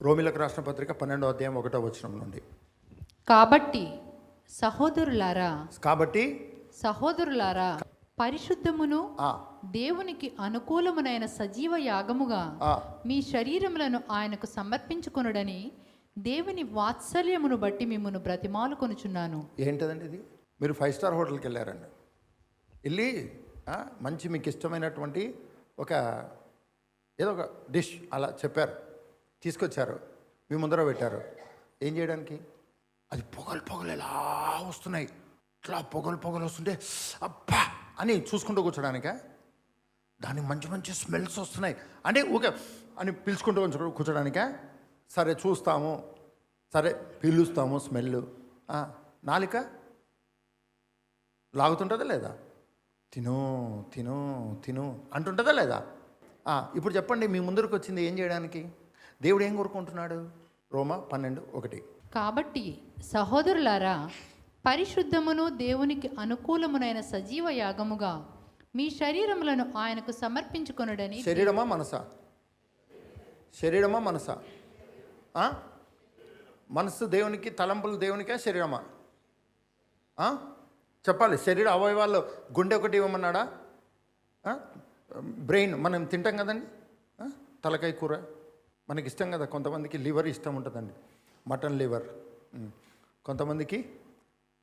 రోమిలకు రాష్ట్ర పత్రిక పన్నెండో అధ్యాయం ఒకటో వచనం నుండి. కాబట్టి సహోదరులారా కాబట్టి సహోదరులారా పరిశుద్ధమును ఆ, దేవునికి అనుకూలమునైన సజీవ యాగముగా మీ శరీరములను ఆయనకు సమర్పించుకొనుడని దేవుని వాత్సల్యమును బట్టి మిమ్మను బ్రతిమాలు కొనుచున్నాను ఏంటదండి ఇది? మీరు ఫైవ్ స్టార్ హోటల్కి వెళ్ళారండి. వెళ్ళి మంచి మీకు ఇష్టమైనటువంటి ఒక ఏదో ఒక డిష్ అలా చెప్పారు. తీసుకొచ్చారు. మీ ముందర పెట్టారు. ఏం చేయడానికి? అది పొగలు పొగలు ఎలా వస్తున్నాయి? ఇట్లా పొగలు పొగలు వస్తుంటే అబ్బా! అని చూసుకుంటూ కూర్చోడానిక? దానికి మంచి మంచి స్మెల్స్ వస్తున్నాయి. అంటే ఓకే అని పిలుచుకుంటూ కూర్చో- సరే చూస్తాము. సరే పిలుస్తాము స్మెల్. నాలిక? లాగుతుంటుందా లేదా? తిను తిను తిను. అంటుంటుందా లేదా? ఇప్పుడు చెప్పండి మీ ముందరకు వచ్చింది ఏం చేయడానికి? దేవుడు ఏం కోరుకుంటున్నాడు? రోమా పన్నెండు ఒకటి. కాబట్టి సహోదరులారా పరిశుద్ధమును దేవునికి అనుకూలమునైన సజీవ యాగముగా మీ శరీరములను ఆయనకు సమర్పించుకొనుడని శరీరమా మనసా? శరీరమా మనసా? ఆ? మనసు దేవునికి తలంపులు దేవునికా శరీరమా? చెప్పాలి. శరీర అవయవాల్లో గుండె ఒకటి ఇవ్వమన్నాడా? బ్రెయిన్. మనం తింటాం కదండి? తలకాయ కూర. మనకి ఇష్టం కదా కొంతమందికి లివర్ ఇష్టం ఉంటుందండి. Mutton liver. కొంతమందికి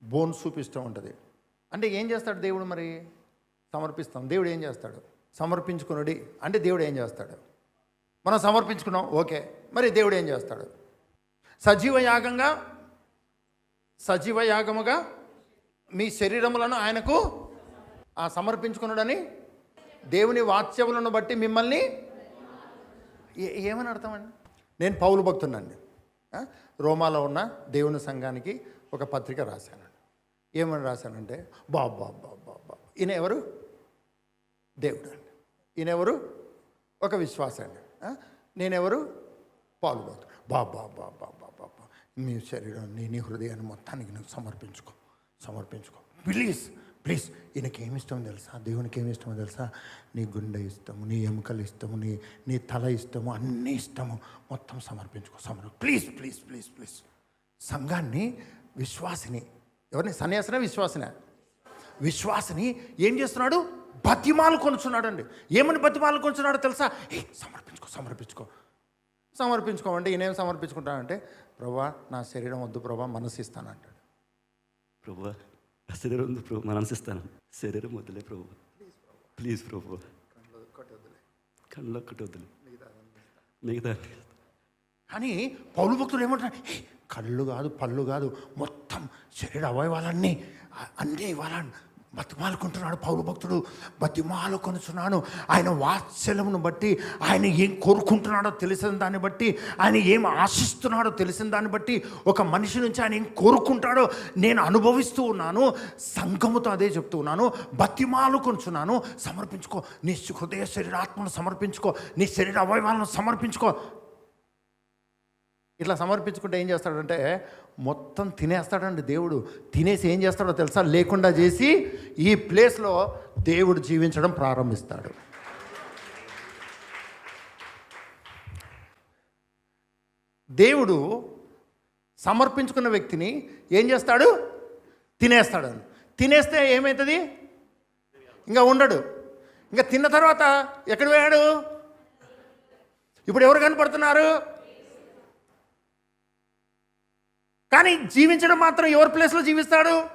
బోన్ సూప్ ఇష్టం ఉంటుంది. అంటే ఏం చేస్తాడు దేవుడు మరి? సమర్పిస్తాం. దేవుడు ఏం చేస్తాడు? సమర్పించుకునుడి. అంటే దేవుడు ఏం చేస్తాడు? మనం సమర్పించుకున్నాం ఓకే. మరి దేవుడు ఏం చేస్తాడు? సజీవ యాగంగా సజీవ యాగముగా మీ శరీరములను ఆయనకు ఆ సమర్పించుకున్నాడని దేవుని వాత్సవులను బట్టి మిమ్మల్ని ఏమని అర్థమండి? నేను పౌలు భక్తున్నాండి రోమాలో ఉన్న దేవుని సంఘానికి ఒక పత్రిక రాశానండి ఏమని రాశానంటే బాబా బాబా బాబా ఈయన ఎవరు? దేవుడు అండి. ఈయన ఎవరు? ఒక విశ్వాస అండి ఆ? నేనెవరు? పాలు భక్తుడు. బాబా బాబా బాబా బా నీ శరీరాన్ని నీ హృదయాన్ని మొత్తానికి నువ్వు సమర్పించుకో. సమర్పించుకో. ప్లీజ్. ప్లీజ్ ఈయనకి ఏమి ఇష్టమో తెలుసా? దేవునికి ఏమి ఇష్టమో తెలుసా? నీ గుండె ఇష్టము నీ ఎముకలు ఇష్టము నీ నీ తల ఇష్టము అన్నీ ఇష్టము. మొత్తం సమర్పించుకో Samar. Please please please please. సంఘాన్ని విశ్వాసిని. ఎవరిని? సన్యాసన విశ్వాసినే? విశ్వాసిని ఏం చేస్తున్నాడు? బతిమాలు కొనుచున్నాడు అండి ఏమని బతిమాలు కొనుచున్నాడో తెలుసా? ఏ సమర్పించుకో సమర్పించుకో. సమర్పించుకోమంటే ఈయనేం సమర్పించుకుంటానంటే ప్రభా నా శరీరం వద్దు ప్రభా మనసు ఇస్తానంటాడు. ప్రభు శరీరం ఉంది ప్రభు. మనం ఇస్తాను శరీరం వద్దులే ప్రభు. ప్లీజ్ ప్రభు. కళ్ళు ఒక్కటి వద్దులే మిగతా కానీ పౌరు భక్తులు ఏమంటారు కళ్ళు కాదు పళ్ళు కాదు మొత్తం శరీర అవయవాలన్నీ అన్నీ ఇవ్వాలని బతిమాలుకుంటున్నాడు. పౌరు భక్తుడు బతిమాలుకొనుచున్నాను ఆయన వాత్సల్యమును బట్టి ఆయన ఏం కోరుకుంటున్నాడో తెలిసిన దాన్ని బట్టి ఆయన ఏం ఆశిస్తున్నాడో తెలిసిన దాన్ని బట్టి ఒక మనిషి నుంచి ఆయన ఏం కోరుకుంటాడో నేను అనుభవిస్తూ ఉన్నాను. సంఘముతో అదే చెప్తూ ఉన్నాను. బతిమాలుకొనుచున్నాను. సమర్పించుకో. నీ హృదయ శరీరాత్మను సమర్పించుకో. నీ శరీర అవయవాలను సమర్పించుకో. ఇట్లా సమర్పించుకుంటే ఏం చేస్తాడంటే మొత్తం తినేస్తాడండి దేవుడు. తినేసి ఏం చేస్తాడో తెలుసా? లేకుండా చేసి ఈ ప్లేస్లో దేవుడు జీవించడం ప్రారంభిస్తాడు. దేవుడు సమర్పించుకున్న వ్యక్తిని ఏం చేస్తాడు? తినేస్తాడు తినేస్తే ఏమవుతుంది ఇంకా ఉండడు. ఇంకా తిన్న తర్వాత ఎక్కడ పోయాడు? ఇప్పుడు ఎవరు కనపడుతున్నారు? కానీ జీవించడం మాత్రం ఎవరి ప్లేస్లో జీవిస్తాడు?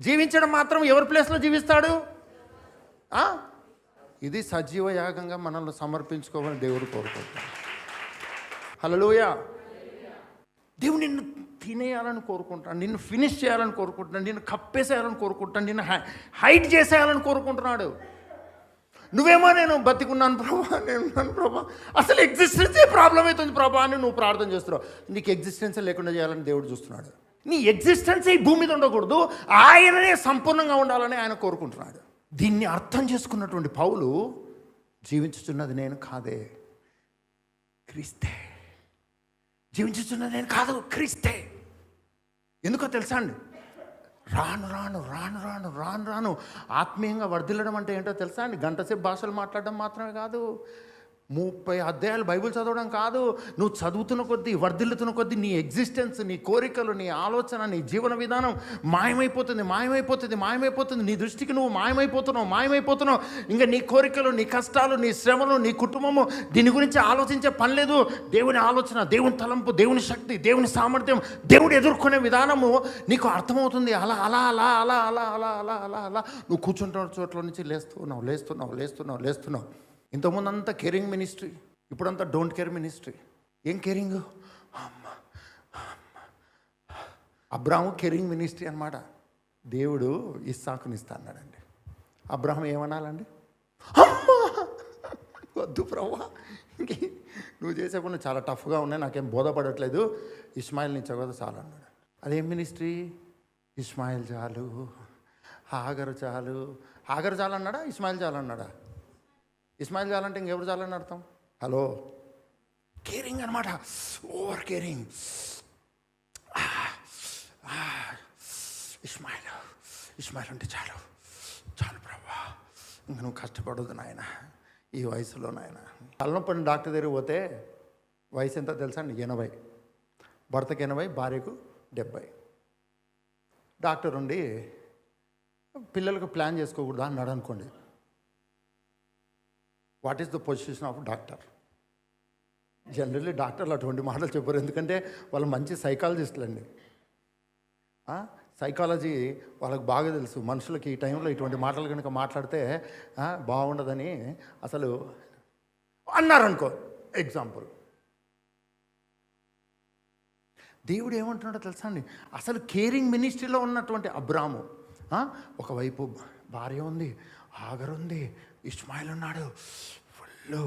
జీవించడం మాత్రం ఎవరి ప్లేస్లో జీవిస్తాడు? ఇది సజీవ యాగంగా మనల్ని సమర్పించుకోవాలని దేవుడు కోరుకుంటాడు. హలోయ దేవుడు నిన్ను తినేయాలని కోరుకుంటాడు నిన్ను ఫినిష్ చేయాలని కోరుకుంటున్నాడు నిన్ను కప్పేసేయాలని కోరుకుంటున్నాడు నిన్ను హై- హైట్ చేసేయాలని కోరుకుంటున్నాడు. నువ్వేమో నేను బతికున్నాను ప్రభా నేను ఉన్నాను ప్రభా. అసలు ఎగ్జిస్టెన్సే ప్రాబ్లం అవుతుంది ప్రభా అని నువ్వు ప్రార్థన చేస్తున్నావు. నీకు ఎగ్జిస్టెన్సే లేకుండా చేయాలని దేవుడు చూస్తున్నాడు. నీ ఎగ్జిస్టెన్సే ఈ భూమి మీద ఉండకూడదు. ఆయననే సంపూర్ణంగా ఉండాలని ఆయన కోరుకుంటున్నాడు. దీన్ని అర్థం చేసుకున్నటువంటి పౌలు జీవించుచున్నది నేను కాదే క్రీస్తే. జీవించుచున్నది నేను కాదు క్రీస్తే. ఎందుకో తెలుసా అండి? రాను రాను రాను రాను రాను రాను. ఆత్మీయంగా వర్ధిల్లడం అంటే ఏంటో తెలుసా అండి? గంటసేపు భాషలు మాట్లాడడం మాత్రమే కాదు. ముప్పై అధ్యాయాలు బైబిల్ చదవడం కాదు. నువ్వు చదువుతున్న కొద్దీ వర్ధిల్లుతున్న కొద్దీ నీ ఎగ్జిస్టెన్స్ నీ కోరికలు నీ ఆలోచన నీ జీవన విధానం మాయమైపోతుంది మాయమైపోతుంది మాయమైపోతుంది. నీ దృష్టికి నువ్వు మాయమైపోతున్నావు మాయమైపోతున్నావు. ఇంకా నీ కోరికలు నీ కష్టాలు నీ శ్రమలు నీ కుటుంబము దీని గురించి ఆలోచించే పని లేదు. దేవుని ఆలోచన దేవుని తలంపు దేవుని శక్తి దేవుని సామర్థ్యం దేవుడు ఎదుర్కొనే విధానము నీకు అర్థమవుతుంది. అలా అలా అలా అలా అలా అలా అలా అలా అలా. నువ్వు కూర్చుంటున్న చోట్ల నుంచి లేస్తున్నావు లేస్తున్నావు లేస్తున్నావు లేస్తున్నావు. ఇంతకుముందు అంతా కేరింగ్ మినిస్ట్రీ ఇప్పుడంతా డోంట్ కేర్ మినిస్ట్రీ ఏం కేరింగ్ అబ్రాహం కేరింగ్ మినిస్ట్రీ అన్నమాట. దేవుడు ఇస్సాకుని ఇస్తా అన్నాడండి అబ్రాహం ఏమనాలండి? అమ్మా! వద్దు ప్రవ్వా. ఇంకే నువ్వు చేసే పనులు చాలా టఫ్గా ఉన్నాయి నాకేం బోధపడట్లేదు. ఇస్మాయిల్ నుంచి కదా చాలు అన్నాడు. అదేం మినిస్ట్రీ ఇస్మాయిల్ చాలు హాగరు చాలు. హాగరు చాలు అన్నాడా? ఇస్మాయిల్ చాలు అన్నాడా? ఇస్మాయిల్ చాలంటే ఇంకెవరు చాలని అర్థం? హలో? కేరింగ్ అనమాట ఓవర్ కేరింగ్. ఇస్మాయిల్ ఇస్మాయిల్ అంటే చాలు. చాలు ప్రభా. ఇంక నువ్వు కష్టపడదు నాయన. ఈ వయసులో నాయన. తలనొప్పని డాక్టర్ దగ్గరికి పోతే వయసు ఎంత తెలుసా అండి? ఎనభై. భర్తకి ఎనభై భార్యకు డెబ్బై. డాక్టర్ ఉండి పిల్లలకు ప్లాన్ చేసుకోకూడదా అన్నాడు అనుకోండి. What is the position of doctor generally డాక్టర్లు అటువంటి మాటలు చెప్పారు. ఎందుకంటే వాళ్ళు మంచి సైకాలజిస్టులు అండి సైకాలజీ వాళ్ళకి బాగా తెలుసు. మనుషులకి ఈ టైంలో ఇటువంటి మాటలు కనుక మాట్లాడితే బాగుండదని అసలు అన్నారనుకో ఎగ్జాంపుల్ దేవుడు ఏమంటున్నాడో తెలుసా అండి? అసలు కేరింగ్ మినిస్ట్రీలో ఉన్నటువంటి అబ్రాము ఒకవైపు భార్య ఉంది ఆగర్ ఉంది ఇస్మాయిల్ ఉన్నాడు ఫుల్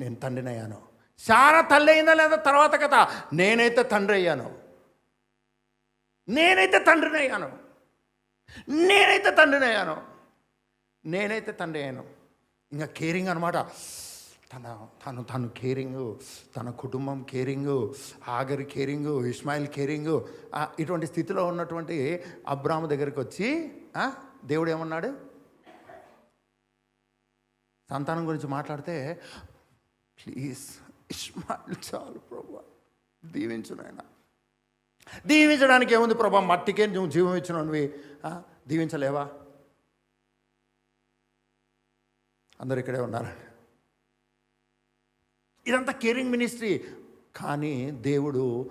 నేను తండ్రినయ్యాను. చాలా తల్లి అయిందా లేదా తర్వాత కథ? నేనైతే తండ్రి అయ్యాను నేనైతే తండ్రిని అయ్యాను నేనైతే తండ్రిని అయ్యాను నేనైతే తండ్రి అయ్యాను ఇంకా కేరింగ్ అనమాట తన తను తను కేరింగ్ తన కుటుంబం కేరింగ్ ఆగరి కేరింగ్ ఇస్మాయిల్ కేరింగ్ ఇటువంటి స్థితిలో ఉన్నటువంటి అబ్రాహ్మ దగ్గరికి వచ్చి దేవుడు ఏమన్నాడు? సంతానం గురించి మాట్లాడితే ప్లీజ్ ఇష్మాయిల్ చాలు ప్రభు దీవించునైనా దీవించడానికి ఏముంది ప్రభా మట్టికే నువ్వు జీవం ఇచ్చినవి. దీవించలేవా? అందరు ఇక్కడే ఉన్నారు. ఇదంతా కేరింగ్ మినిస్ట్రీ. కానీ దేవుడు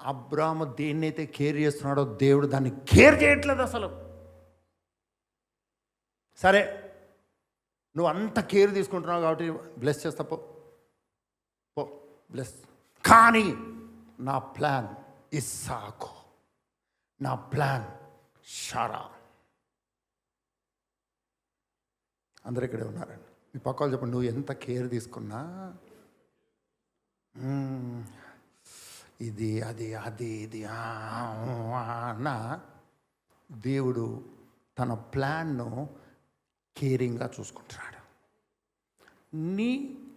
అబ్రాహ్మ దేన్నైతే కేర్ చేస్తున్నాడో దేవుడు దాన్ని కేర్ చేయట్లేదు అసలు. సరే నువ్వు అంత కేర్ తీసుకుంటున్నావు కాబట్టి బ్లెస్ చేస్తా పో. పో బ్లెస్ కానీ నా ప్లాన్ ఇస్సాకు నా ప్లాన్ షారా అందరు ఇక్కడే ఉన్నారండి. మీ పక్క వాళ్ళు చెప్పండి నువ్వు ఎంత కేర్ తీసుకున్నా? ఇది అది అది ఇది ఆ, అన్న. దేవుడు తన ప్లాన్ను కేరింగ్గా చూసుకుంటున్నాడు. నీ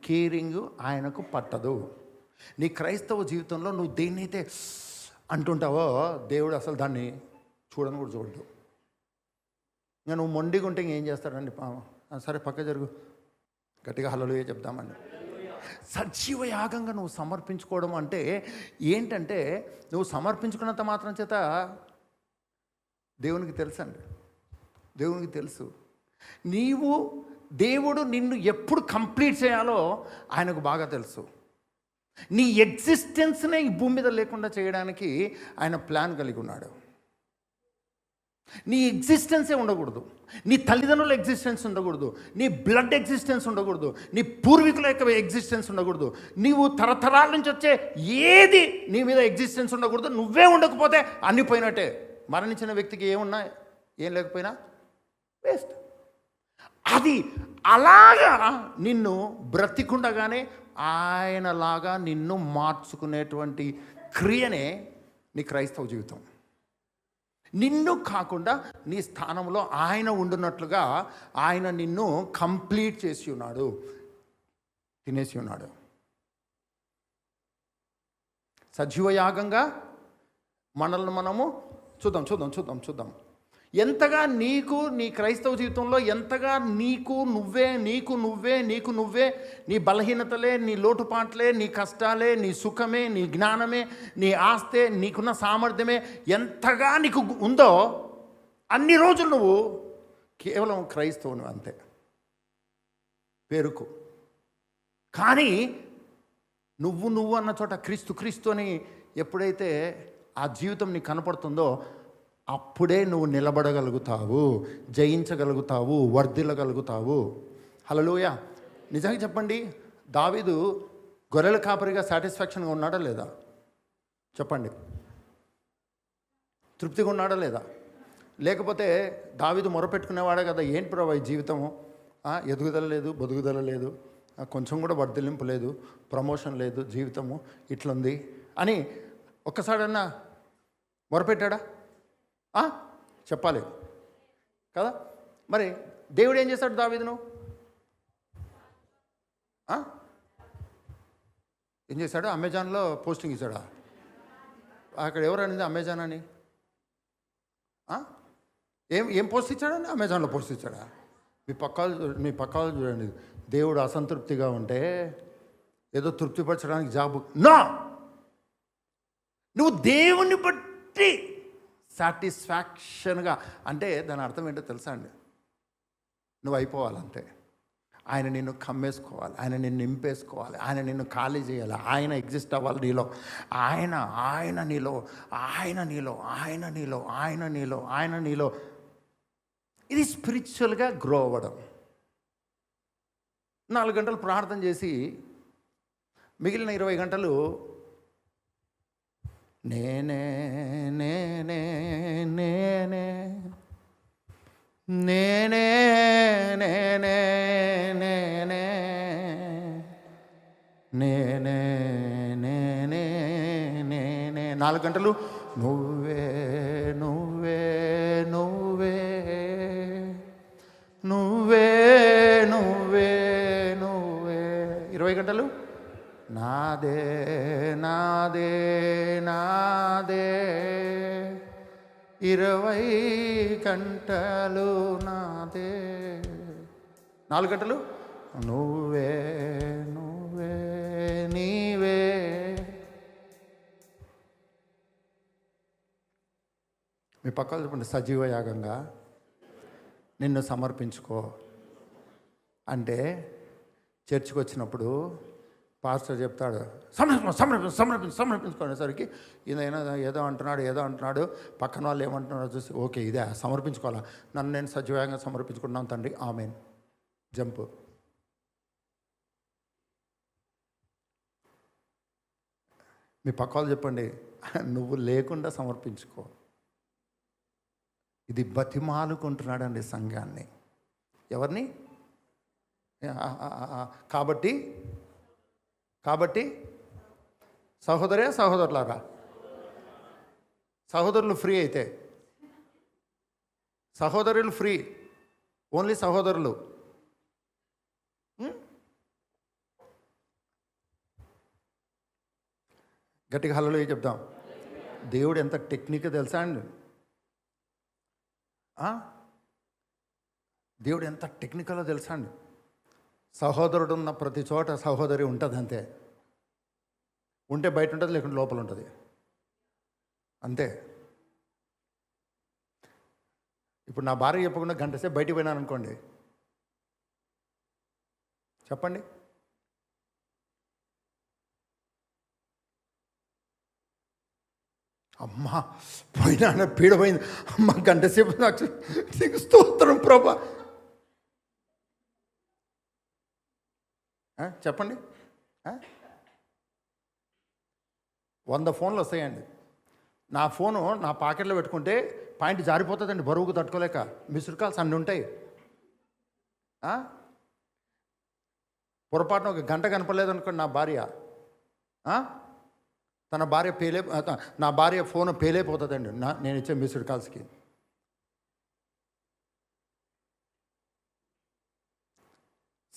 కేరింగ్ ఆయనకు పట్టదు. నీ క్రైస్తవ జీవితంలో నువ్వు దేన్నైతే అంటుంటావో దేవుడు అసలు దాన్ని చూడని కూడా చూడదు ఇంకా నువ్వు మొండిగా ఉంటే ఇంకేం చేస్తాడండి సరే పక్క జరుగు. గట్టిగా హలలుయే చెప్దామండి. సజీవ యాగంగా నువ్వు సమర్పించుకోవడం అంటే ఏంటంటే నువ్వు సమర్పించుకున్నంత మాత్రం చేత దేవునికి తెలుసండి. దేవునికి తెలుసు. నీవు దేవుడు నిన్ను ఎప్పుడు కంప్లీట్ చేయాలో ఆయనకు బాగా తెలుసు. నీ ఎగ్జిస్టెన్స్నే ఈ భూమి మీద లేకుండా చేయడానికి ఆయన ప్లాన్ కలిగి ఉన్నాడు. నీ ఎగ్జిస్టెన్సే ఉండకూడదు. నీ తల్లిదండ్రుల ఎగ్జిస్టెన్స్ ఉండకూడదు. నీ బ్లడ్ ఎగ్జిస్టెన్స్ ఉండకూడదు. నీ పూర్వీకుల యొక్క ఎగ్జిస్టెన్స్ ఉండకూడదు. నీవు తరతరాల నుంచి వచ్చే ఏది నీ మీద ఎగ్జిస్టెన్స్ ఉండకూడదు. నువ్వే ఉండకపోతే అన్ని పోయినట్టే. మరణించిన వ్యక్తికి ఏమున్నా ఏం లేకపోయినా వేస్ట్. అది అలాగా నిన్ను బ్రతికుండగానే ఆయనలాగా నిన్ను మార్చుకునేటువంటి క్రియనే నీ క్రైస్తవ జీవితం. నిన్ను కాకుండా నీ స్థానంలో ఆయన ఉండున్నట్లుగా ఆయన నిన్ను కంప్లీట్ చేసి ఉన్నాడు తినేసి ఉన్నాడు. సజీవయాగంగా మనల్ని మనము చూద్దాం చూద్దాం చూద్దాం చూద్దాం. ఎంతగా నీకు నీ క్రైస్తవ జీవితంలో ఎంతగా నీకు నువ్వే నీకు నువ్వే నీకు నువ్వే నీ బలహీనతలే నీ లోటుపాట్లే నీ కష్టాలే నీ సుఖమే నీ జ్ఞానమే నీ ఆస్తే నీకున్న సామర్థ్యమే ఎంతగా నీకు ఉందో అన్ని రోజులు నువ్వు కేవలం క్రైస్తవుని అంతే. పేరుకు. కానీ నువ్వు నువ్వు అన్న చోట క్రీస్తు క్రీస్తు అని ఎప్పుడైతే ఆ జీవితం నీకు కనపడుతుందో అప్పుడే నువ్వు నిలబడగలుగుతావు జయించగలుగుతావు వర్ధిల్లగలుగుతావు. హలోయ నిజంగా చెప్పండి దావీదు గొర్రెల కాపరిగా సాటిస్ఫాక్షన్గా ఉన్నాడా లేదా? చెప్పండి. తృప్తిగా ఉన్నాడా లేదా? లేకపోతే దావీదు మొరపెట్టుకునేవాడే కదా ఏంటి ప్రభా ఈ జీవితము? ఎదుగుదల లేదు బొదుగుదల లేదు కొంచెం కూడా వర్ధలింపు లేదు ప్రమోషన్ లేదు జీవితము ఇట్లుంది అని ఒక్కసారన్నా మొరపెట్టాడా? చెప్పాలి. కదా? మరి దేవుడు ఏం చేశాడు దావీదును? ఏం చేశాడు? అమెజాన్లో పోస్టింగ్ ఇచ్చాడా? అక్కడ ఎవరు అనింది అమెజాన్ అని? ఏం ఏం పోస్ట్ ఇచ్చాడని అమెజాన్లో పోస్ట్ ఇచ్చాడా? మీ పక్కాలు మీ పక్కాలు చూడండి. దేవుడు అసంతృప్తిగా ఉంటే ఏదో తృప్తిపరచడానికి జాబు. నా! నువ్వు దేవుని బట్టి సాటిస్ఫాక్షన్గా అంటే దాని అర్థం ఏంటో తెలుసా అండి? నువ్వు అయిపోవాలంతే. ఆయన నిన్ను కమ్మేసుకోవాలి ఆయన నిన్ను నింపేసుకోవాలి ఆయన నిన్ను ఖాళీ చేయాలి ఆయన ఎగ్జిస్ట్ అవ్వాలి నీలో. ఆయన ఆయన నీలో ఆయన నీలో ఆయన నీలో ఆయన నీలో ఆయన నీలో. ఇది స్పిరిచువల్గా గ్రో అవ్వడం. నాలుగు గంటలు ప్రార్థన చేసి మిగిలిన ఇరవై గంటలు నేనే నేనే నేనే. నేనే నేనే నేనే. నేనే నేనే నేనే. నాలుగు గంటలు. నువ్వే నువ్వే నువ్వే. నువ్వే నువ్వే నువ్వే. ఇరవై గంటలు. నాదే నాదే. నాదే ఇరవై గంటలు నాదే. నాలుగు గంటలు? నువ్వే నువ్వే నీవే. మీ పక్కన చెప్పండి సజీవ యాగంగా. నిన్ను సమర్పించుకో. అంటే చర్చికి వచ్చినప్పుడు పాస్టర్ చెప్తాడు సమర్పించు సమర్పించు సమర్పించు సమర్పించుకునేసరికి ఇదైనా ఏదో అంటున్నాడు ఏదో అంటున్నాడు. పక్కన వాళ్ళు ఏమంటున్నారో చూసి ఓకే ఇదే సమర్పించుకోవాలా? నన్ను నేను సజీవంగా సమర్పించుకున్నాను తండ్రి. ఆమెన్. జంప్. మీ పక్క వాళ్ళు చెప్పండి నువ్వు లేకుండా సమర్పించుకో. ఇది బతిమాలుకుంటున్నాడండి సంఘాన్ని. ఎవరిని? కాబట్టి కాబట్టి సహోదరే సహోదరులారా సహోదరులు ఫ్రీ అయితే సహోదరులు ఫ్రీ ఓన్లీ సహోదరులు. గట్టిగా హల్లలో చెప్దాం. దేవుడు ఎంత టెక్నిక్ తెలుసా అండి? దేవుడు ఎంత టెక్నికలో తెలుసా అండి? సహోదరుడు ఉన్న ప్రతి చోట సహోదరి ఉంటుంది అంతే ఉంటే బయట ఉంటుంది లేకుంటే లోపల ఉంటుంది అంతే. ఇప్పుడు నా భార్య చెప్పకుండా గంట సేపు బయటికి పోయినాను అనుకోండి చెప్పండి. అమ్మా పోయినా పీడ పోయింది. అమ్మ గంట సేపు నాకు స్తోత్రం ప్రభా ఆ, చెప్పండి. వంద ఫోన్లు వస్తాయండి. నా ఫోను నా పాకెట్లో పెట్టుకుంటే పాయింట్ జారిపోతుందండి బరువుకు తట్టుకోలేక. మిస్డ్ కాల్స్ అన్నీ ఉంటాయి. పొరపాటున ఒక గంట కనపడలేదు అనుకోండి నా భార్య. తన భార్య పేలే త- నా భార్య ఫోన్ పేలైపోతుందండి నా నేను ఇచ్చే మిస్డ్ కాల్స్కి.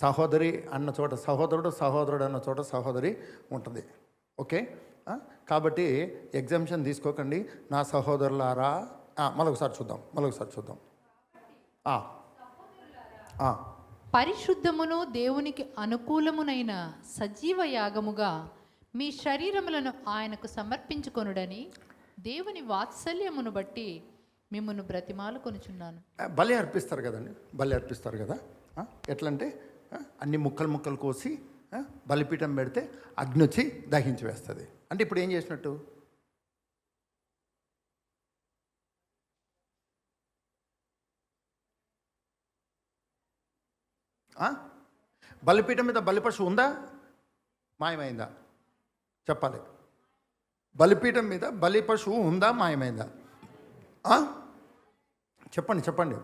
సహోదరి అన్న చోట సహోదరుడు సహోదరుడు అన్న చోట సహోదరి ఉంటుంది. ఓకే? కాబట్టి ఎగ్జామ్షన్ తీసుకోకండి. నా సహోదరులారా? మరొకసారి చూద్దాం. మరొకసారి చూద్దాం. పరిశుద్ధమును దేవునికి అనుకూలమునైన సజీవ యాగముగా మీ శరీరములను ఆయనకు సమర్పించుకొనుడని దేవుని వాత్సల్యమును బట్టి మిమ్మను బ్రతిమాలు కొనుచున్నాను బలి అర్పిస్తారు కదండి. బలి అర్పిస్తారు కదా? ఎట్లంటే అన్ని ముక్కలు ముక్కలు కోసి బలిపీఠం పెడితే అగ్ని వచ్చి దహించి వేస్తుంది. అంటే ఇప్పుడు ఏం చేసినట్టు? బలిపీఠం మీద బలిపశువు ఉందా? మాయమైందా? చెప్పాలి. బలిపీఠం మీద బలిపశువు ఉందా? మాయమైందా? చెప్పండి చెప్పండి.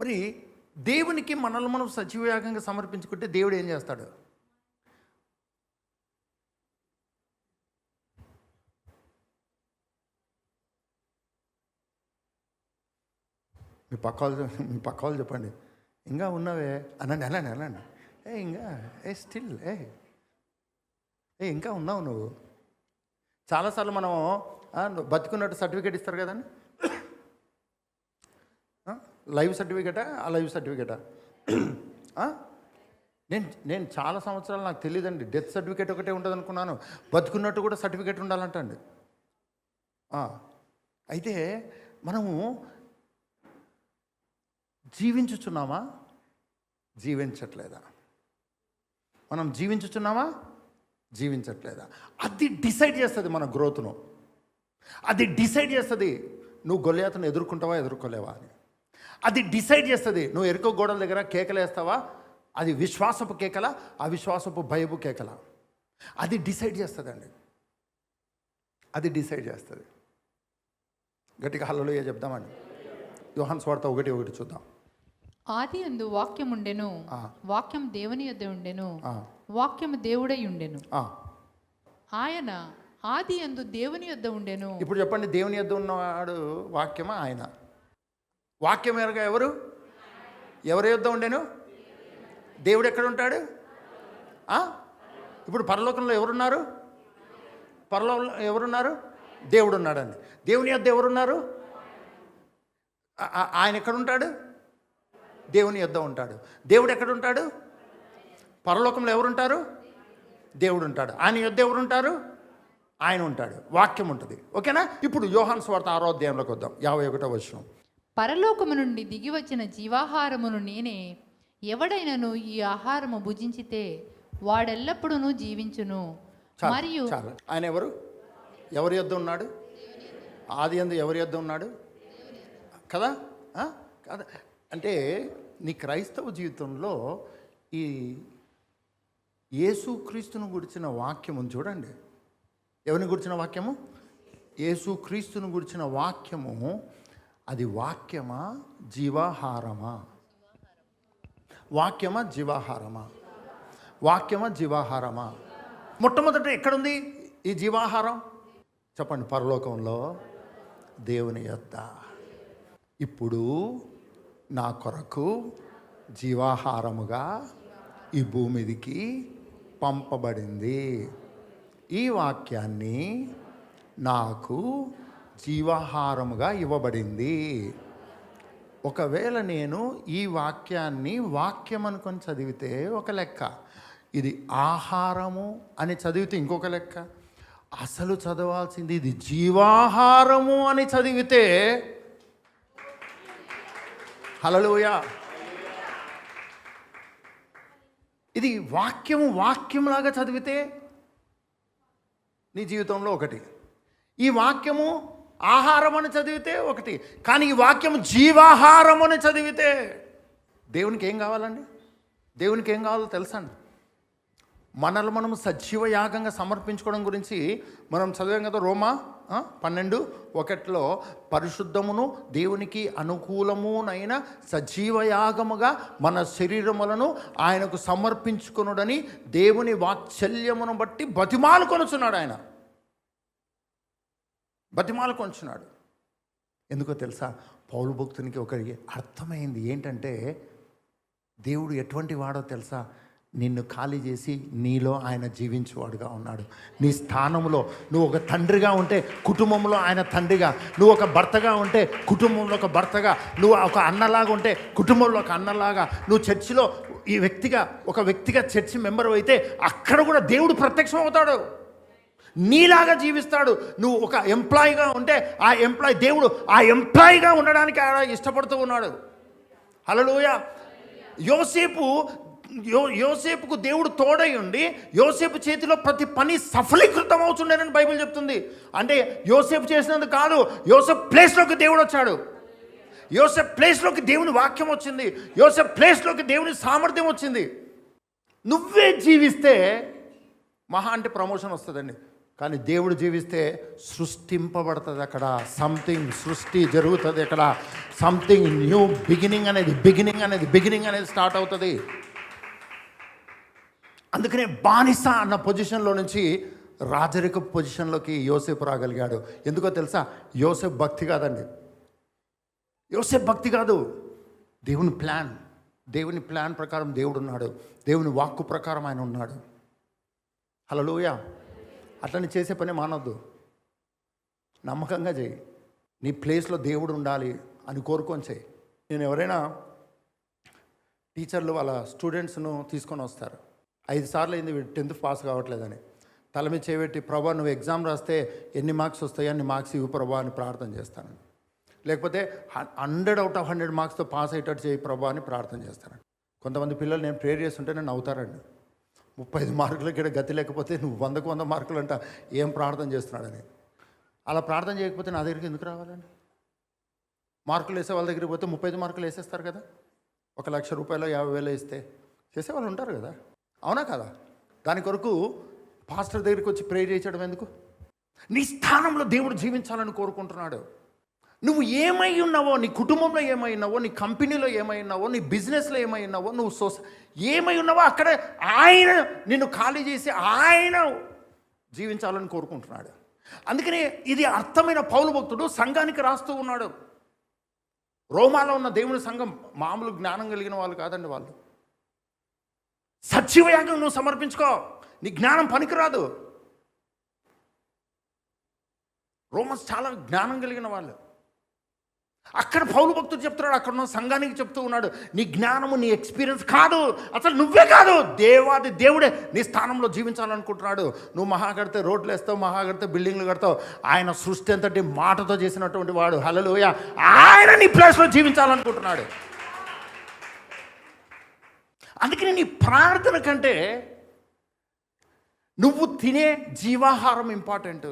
మరి దేవునికి మనల్ని మనం సజీవయాగంగా సమర్పించుకుంటే దేవుడు ఏం చేస్తాడు? మీ పక్క వాళ్ళు మీ పక్క వాళ్ళు చెప్పండి. ఇంకా ఉన్నావే? అనండి అనండి అనండి. ఏ ఇంకా ఏ స్టిల్ ఏ ఏ ఇంకా ఉన్నావు నువ్వు? చాలాసార్లు మనం బతుకున్నట్టు సర్టిఫికేట్ ఇస్తారు కదండి. లైవ్ సర్టిఫికేటా? ఆ లైవ్ సర్టిఫికేటా? నేను నేను చాలా సంవత్సరాలు నాకు తెలియదండి డెత్ సర్టిఫికేట్ ఒకటే ఉంటుంది అనుకున్నాను బతుకున్నట్టు కూడా సర్టిఫికేట్ ఉండాలంటండి. అయితే మనము జీవించుచున్నామా? జీవించట్లేదా? మనం జీవించుచున్నామా? జీవించట్లేదా? అది డిసైడ్ చేస్తుంది మన గ్రోత్ను. అది డిసైడ్ చేస్తుంది నువ్వు గొల్లియాతను ఎదుర్కొంటావా ఎదుర్కోలేవా అని. అది డిసైడ్ చేస్తుంది. నువ్వు ఎరుకో గోడల దగ్గర కేకలేస్తావా అది విశ్వాసపు కేకల? అవిశ్వాసపు భయపు కేకల? అది డిసైడ్ చేస్తుందండి. అది డిసైడ్ చేస్తుంది. గట్టిగా హల్లలో చెప్దామండి. యోహాన్ స్వార్థ ఒకటి ఒకటి చూద్దాం. ఆది అందు వాక్యం ఉండెను. వాక్యం దేవుని యొద్ద ఉండెను. ఆ, వాక్యము దేవుడై ఉండెను. ఆయన ఆది అందు దేవుని యొద్ద ఉండెను. ఇప్పుడు చెప్పండి దేవుని యొద్ద ఉన్నవాడు వాక్యమా ఆయన? వాక్యం ఎరగా ఎవరు? ఎవరి యుద్ధం ఉండేను? దేవుడు ఎక్కడ ఉంటాడు? ఇప్పుడు పరలోకంలో ఎవరున్నారు? పరలోకంలో ఎవరున్నారు? దేవుడు ఉన్నాడండి దేవుని యొద్ద ఎవరున్నారు? ఆయన ఎక్కడ ఉంటాడు? దేవుని యుద్ధం ఉంటాడు. దేవుడు ఎక్కడ ఉంటాడు? పరలోకంలో ఎవరుంటారు? దేవుడు ఉంటాడు. ఆయన యొద్ద ఎవరుంటారు? ఆయన ఉంటాడు. వాక్యం ఉంటుంది. ఓకేనా? ఇప్పుడు యోహాన్ స్వార్థ ఆరో అధ్యాయంలోకి వద్దాం. యాభై ఒకటో వచ్చినాం పరలోకము నుండి దిగి వచ్చిన జీవాహారమును నేనే. ఎవడైనను ఈ ఆహారము భుజించితే వాడెల్లప్పుడూ జీవించును. మరియు ఆయన ఎవరు? ఎవరి యొద్ద ఉన్నాడు? ఆది అందు ఎవరి యొద్ద ఉన్నాడు? కదా? కదా. అంటే నీ క్రైస్తవ జీవితంలో ఈ యేసుక్రీస్తును గురించిన వాక్యము చూడండి. ఎవరిని గురించిన వాక్యము? యేసుక్రీస్తును గురించిన వాక్యము అది వాక్యమా జీవాహారమా? వాక్యమా జీవాహారమా? వాక్యమా జీవాహారమా? మొట్టమొదట ఎక్కడుంది ఈ జీవాహారం? చెప్పండి పరలోకంలో దేవుని యొద్ద. ఇప్పుడు నా కొరకు జీవాహారముగా ఈ భూమిదికి పంపబడింది. ఈ వాక్యాన్ని నాకు జీవాహారముగా ఇవ్వబడింది. ఒకవేళ నేను ఈ వాక్యాన్ని వాక్యం అనుకొని చదివితే ఒక లెక్క. ఇది ఆహారము అని చదివితే ఇంకొక లెక్క. అసలు చదవాల్సింది ఇది జీవాహారము అని చదివితే హలలుయ ఇది వాక్యము వాక్యంలాగా చదివితే నీ జీవితంలో ఒకటి. ఈ వాక్యము ఆహారం అని చదివితే ఒకటి కానీ ఈ వాక్యం జీవాహారం అని చదివితే దేవునికి ఏం కావాలండి? దేవునికి ఏం కావాలో తెలుసా అండి? మనల్ని మనం సజీవ యాగంగా సమర్పించుకోవడం గురించి మనం చదివాం కదా రోమా పన్నెండు ఒకటిలో పరిశుద్ధమును దేవునికి అనుకూలమునైన సజీవ యాగముగా మన శరీరములను ఆయనకు సమర్పించుకొనుడని దేవుని వాత్సల్యమును బట్టి బతిమాలు కొనుచున్నాడు ఆయన. బతిమాలు కొంచున్నాడు ఎందుకో తెలుసా? పౌలు భక్తునికి ఒకరికి అర్థమైంది ఏంటంటే దేవుడు ఎటువంటి వాడో తెలుసా? నిన్ను ఖాళీ చేసి నీలో ఆయన జీవించేవాడుగా ఉన్నాడు. నీ స్థానంలో నువ్వు ఒక తండ్రిగా ఉంటే కుటుంబంలో ఆయన తండ్రిగా నువ్వు ఒక భర్తగా ఉంటే కుటుంబంలో ఒక భర్తగా నువ్వు ఒక అన్నలాగా ఉంటే కుటుంబంలో ఒక అన్నలాగా నువ్వు చర్చిలో ఈ వ్యక్తిగా ఒక వ్యక్తిగా చర్చి మెంబర్ అయితే అక్కడ కూడా దేవుడు ప్రత్యక్షం అవుతాడు నీలాగా జీవిస్తాడు. నువ్వు ఒక ఎంప్లాయీగా ఉంటే ఆ ఎంప్లాయ్ దేవుడు ఆ ఎంప్లాయీగా ఉండడానికి ఆడ ఇష్టపడుతూ ఉన్నాడు. హలోయ యోసేపు యో యోసేపుకు దేవుడు తోడై ఉండి యోసేపు చేతిలో ప్రతి పని సఫలీకృతం అవుతుండేనని బైబిల్ చెప్తుంది. అంటే యోసేపు చేసినందుకు కాదు యోసేపు ప్లేస్లోకి దేవుడు వచ్చాడు. యోసేపు ప్లేస్లోకి దేవుని వాక్యం వచ్చింది. యోసేపు ప్లేస్లోకి దేవుని సామర్థ్యం వచ్చింది. నువ్వే జీవిస్తే మహా అంటే ప్రమోషన్ వస్తుందండి. కానీ దేవుడు జీవిస్తే సృష్టింపబడుతుంది అక్కడ. సంథింగ్ సృష్టి జరుగుతుంది అక్కడ. సంథింగ్ న్యూ బిగినింగ్ అనేది బిగినింగ్ అనేది బిగినింగ్ అనేది స్టార్ట్ అవుతుంది. అందుకనే బానిస అన్న పొజిషన్లో నుంచి రాజరిక పొజిషన్లోకి యోసేపు రాగలిగాడు. ఎందుకో తెలుసా? యోసేపు భక్తి కాదండి. యోసేపు భక్తి కాదు. దేవుని ప్లాన్. దేవుని ప్లాన్ ప్రకారం దేవుడు ఉన్నాడు దేవుని వాక్కు ప్రకారం ఆయన ఉన్నాడు. హలోయ అట్లని చేసే పని మానవద్దు నమ్మకంగా చేయి. నీ ప్లేస్లో దేవుడు ఉండాలి అని కోరుకొని చేయి. నేను ఎవరైనా టీచర్లు వాళ్ళ స్టూడెంట్స్ను తీసుకొని వస్తారు. ఐదు సార్లు అయింది టెన్త్ పాస్ కావట్లేదని. తల మీద చేపెట్టి ప్రభా నువ్వు ఎగ్జామ్ రాస్తే ఎన్ని మార్క్స్ వస్తాయి అన్ని మార్క్స్ ఇవ్వు ప్రభా అని ప్రార్థన చేస్తాను. లేకపోతే హండ్రెడ్ అవుట్ ఆఫ్ హండ్రెడ్ మార్క్స్తో పాస్ అయ్యేటట్టు చేయి ప్రభా అని ప్రార్థన చేస్తాను. కొంతమంది పిల్లలు నేను ప్రేర్ చేస్తుంటే నేను అవుతారండి ముప్పై ఐదు మార్కులకి ఇక్కడ గతి లేకపోతే నువ్వు వందకు వంద మార్కులు అంట ఏం ప్రార్థన చేస్తున్నాడని. అలా ప్రార్థన చేయకపోతే నా దగ్గరికి ఎందుకు రావాలండి? మార్కులు వేసే వాళ్ళ దగ్గరికి పోతే ముప్పై ఐదు మార్కులు వేసేస్తారు కదా. ఒక లక్ష రూపాయలు యాభై వేలు ఇస్తే చేసేవాళ్ళు ఉంటారు కదా. అవునా కదా? దాని కొరకు పాస్టర్ దగ్గరికి వచ్చి ప్రే చేయడం ఎందుకు? నీ స్థానంలో దేవుడు జీవించాలని కోరుకుంటున్నాడు. నువ్వు ఏమై ఉన్నావో నీ కుటుంబంలో ఏమై ఉన్నావో నీ కంపెనీలో ఏమై ఉన్నావో నీ బిజినెస్లో ఏమై ఉన్నావో నువ్వు సో ఏమై ఉన్నావో అక్కడ ఆయన నిన్ను ఖాళీ చేసి ఆయన జీవించాలని కోరుకుంటున్నాడు. అందుకనే ఇది అర్థమైన పౌలు భక్తుడు సంఘానికి రాస్తూ ఉన్నాడు. రోమాలో ఉన్న దేవుని సంఘం మామూలు జ్ఞానం కలిగిన వాళ్ళు కాదండి వాళ్ళు. సజీవయాగం నువ్వు సమర్పించుకో నీ జ్ఞానం పనికిరాదు. రోమన్స్ చాలా జ్ఞానం కలిగిన వాళ్ళు. అక్కడ పౌలు భక్తుడు చెప్తున్నాడు అక్కడ ఉన్న సంఘానికి చెప్తూ ఉన్నాడు నీ జ్ఞానము నీ ఎక్స్పీరియన్స్ కాదు. అసలు నువ్వే కాదు. దేవాది దేవుడే నీ స్థానంలో జీవించాలనుకుంటున్నాడు. నువ్వు మహా కడితే రోడ్లు వేస్తావు మహా కడితే బిల్డింగ్లు కడతావు. ఆయన సృష్టి అంతటి మాటతో చేసినటువంటి వాడు. హలలోయ ఆయన నీ ప్లేస్లో జీవించాలనుకుంటున్నాడు. అందుకని నీ ప్రార్థన కంటే నువ్వు తినే జీవాహారం ఇంపార్టెంట్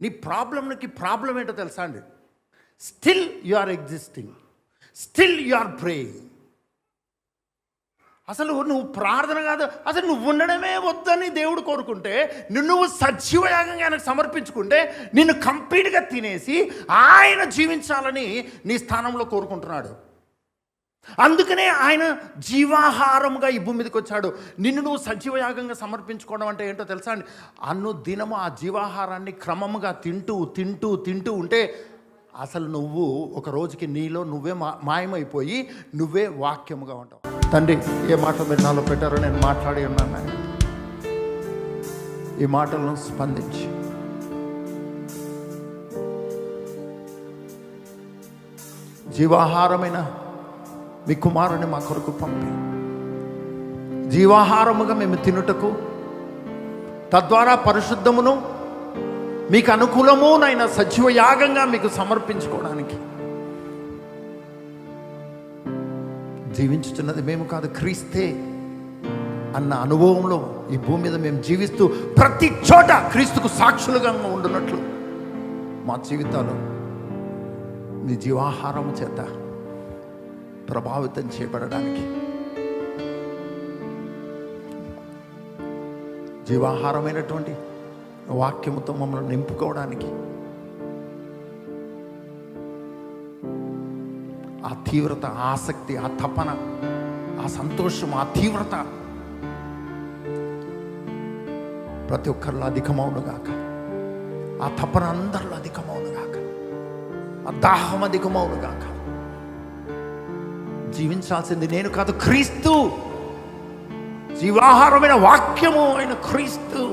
నీ ప్రాబ్లంకి ప్రాబ్లం ఏంటో తెలుసా అండి? Still you are existing still you are praying అసలు నువ్వు ప్రార్థన కాదు. అసలు నువ్వు ఉండడమే వద్దని దేవుడు కోరుకుంటే నిన్ను నువ్వు సజీవయాగంగా ఆయనకు సమర్పించుకుంటే నిన్ను కంప్లీట్గా తినేసి ఆయన జీవించాలని నీ స్థానంలో కోరుకుంటున్నాడు. అందుకనే ఆయన జీవాహారంగా ఈ భూమి మీదకి వచ్చాడు. నిన్ను నువ్వు సజీవయాగంగా సమర్పించుకోవడం అంటే ఏంటో తెలుసా అండి? అన్ను దినము ఆ జీవాహారాన్ని క్రమముగా తింటూ తింటూ తింటూ ఉంటే అసలు నువ్వు ఒక రోజుకి నీలో నువ్వే మా మాయమైపోయి నువ్వే వాక్యముగా ఉంటావు. తండ్రి ఏ మాటలు మీరు నాలో పెట్టారో నేను మాట్లాడి ఉన్నాను ఈ మాటలను స్పందించి. జీవాహారమైన మీ కుమారుని మా కొరకు పంపి. జీవాహారముగా మేము తినుటకు తద్వారా పరిశుద్ధమును మీకు అనుకూలము నైనా సజీవ యాగంగా మీకు సమర్పించుకోవడానికి. జీవించుతున్నది మేము కాదు క్రీస్తే అన్న అనుభవంలో ఈ భూమి మీద మేము జీవిస్తూ ప్రతి చోట క్రీస్తుకు సాక్షులుగా ఉండున్నట్లు మా జీవితాలు నీ జీవాహారం చేత ప్రభావితం చేయబడడానికి. జీవాహారమైనటువంటి వాక్యముతో మమ్మల్ని నింపుకోవడానికి. ఆ తీవ్రత ఆసక్తి ఆ తపన ఆ సంతోషం ఆ తీవ్రత ప్రతి ఒక్కరిలో అధికమవునుగాక ఆ తపన అందరిలో అధికమవునుగాక ఆ దాహం అధికమవునుగాక జీవించాల్సింది నేను కాదు క్రీస్తు. జీవాహారమైన వాక్యము అయిన క్రీస్తు.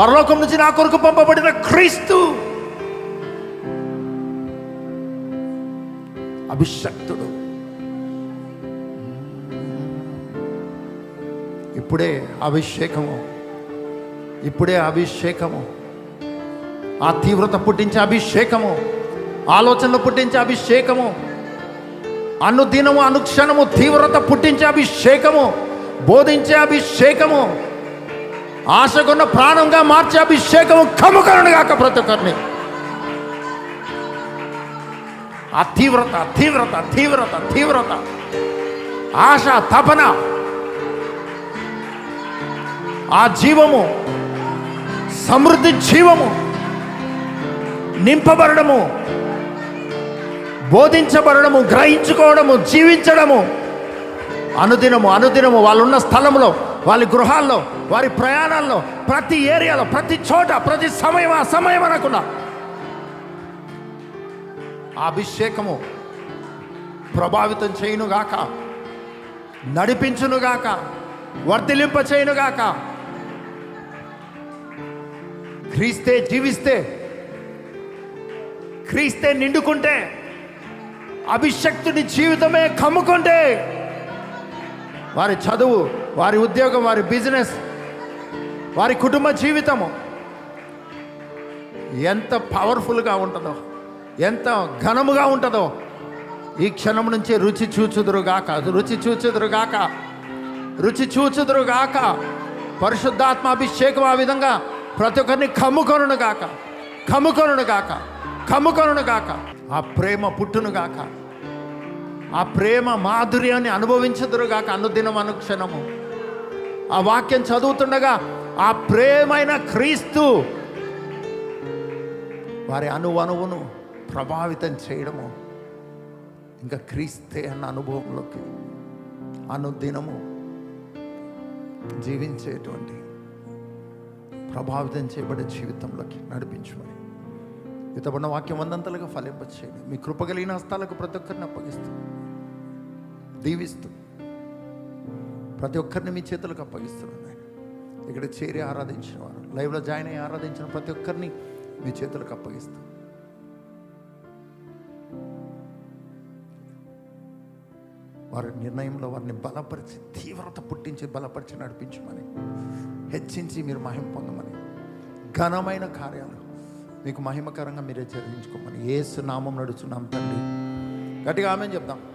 పరలోకం నుంచి నా కొరకు పంపబడిన క్రీస్తు. అభిషక్తుడు. ఇప్పుడే అభిషేకము. ఇప్పుడే అభిషేకము. ఆ తీవ్రత పుట్టించే అభిషేకము. ఆలోచనలు పుట్టించే అభిషేకము. అనుదినము అనుక్షణము తీవ్రత పుట్టించే అభిషేకము. బోధించే అభిషేకము. ఆశకున్న ప్రాణంగా మార్చే అభిషేకము కముకరణ కాక ప్రతి ఒక్కరిని ఆ తీవ్రత తీవ్రత తీవ్రత తీవ్రత. ఆశ తపన. ఆ జీవము సమృద్ధి జీవము నింపబడము బోధించబడము గ్రహించుకోవడము జీవించడము అనుదినము అనుదినము వాళ్ళున్న స్థలంలో వాళ్ళ గృహాల్లో వారి ప్రయాణాల్లో ప్రతి ఏరియాలో ప్రతి చోట ప్రతి సమయం ఆ సమయం అనకుండా అభిషేకము ప్రభావితం చేయునుగాక నడిపించునుగాక వర్ధిలింప చేయునుగాక క్రీస్తే జీవిస్తే క్రీస్తే నిండుకుంటే అభిషక్తుని జీవితమే కమ్ముకుంటే వారి చదువు వారి ఉద్యోగం వారి బిజినెస్ వారి కుటుంబ జీవితము ఎంత పవర్ఫుల్గా ఉంటుందో ఎంత ఘనముగా ఉంటుందో ఈ క్షణం నుంచి రుచి చూచుదురుగాక రుచి చూచుదురుగాక రుచి చూచుదురుగాక పరిశుద్ధాత్మ అభిషేకం ఆ విధంగా ప్రతి ఒక్కరిని కమ్ముకొనుగాక గాక కమ్ముకొనుగాక ఆ ప్రేమ పుట్టునుగాక ఆ ప్రేమ మాధుర్యాన్ని అనుభవించదురుగాక అనుదినం అనుక్షణము ఆ వాక్యం చదువుతుండగా ఆ ప్రేమైన క్రీస్తు వారి అనువనువును ప్రభావితం చేయడము ఇంకా క్రీస్తే అన్న అనుభవంలోకి అనుదినము జీవించేటువంటి ప్రభావితం చేయబడే జీవితంలోకి నడిపించమని. ఇతబడిన వాక్యం వందంతలుగా ఫలింపచేయండి. మీ కృపగలిగిన హస్తాలకు ప్రతి ఒక్కరిని అప్పగిస్తూ దీవిస్తూ ప్రతి ఒక్కరిని మీ చేతులకు అప్పగిస్తున్నాను ఇక్కడ చేరి ఆరాధించిన వారు లైవ్లో జాయిన్ అయ్యి ఆరాధించిన ప్రతి ఒక్కరిని మీ చేతులకు అప్పగిస్తాం. వారి నిర్ణయంలో వారిని బలపరిచి తీవ్రత పుట్టించి బలపరిచి నడిపించమని హెచ్చించి మీరు మహిమ పొందమని ఘనమైన కార్యాలు మీకు మహిమకరంగా మీరే చర్చించుకోమని ఏసు నామం నడుచున్నాం తండ్రి. గట్టిగా ఆమె చెప్దాం.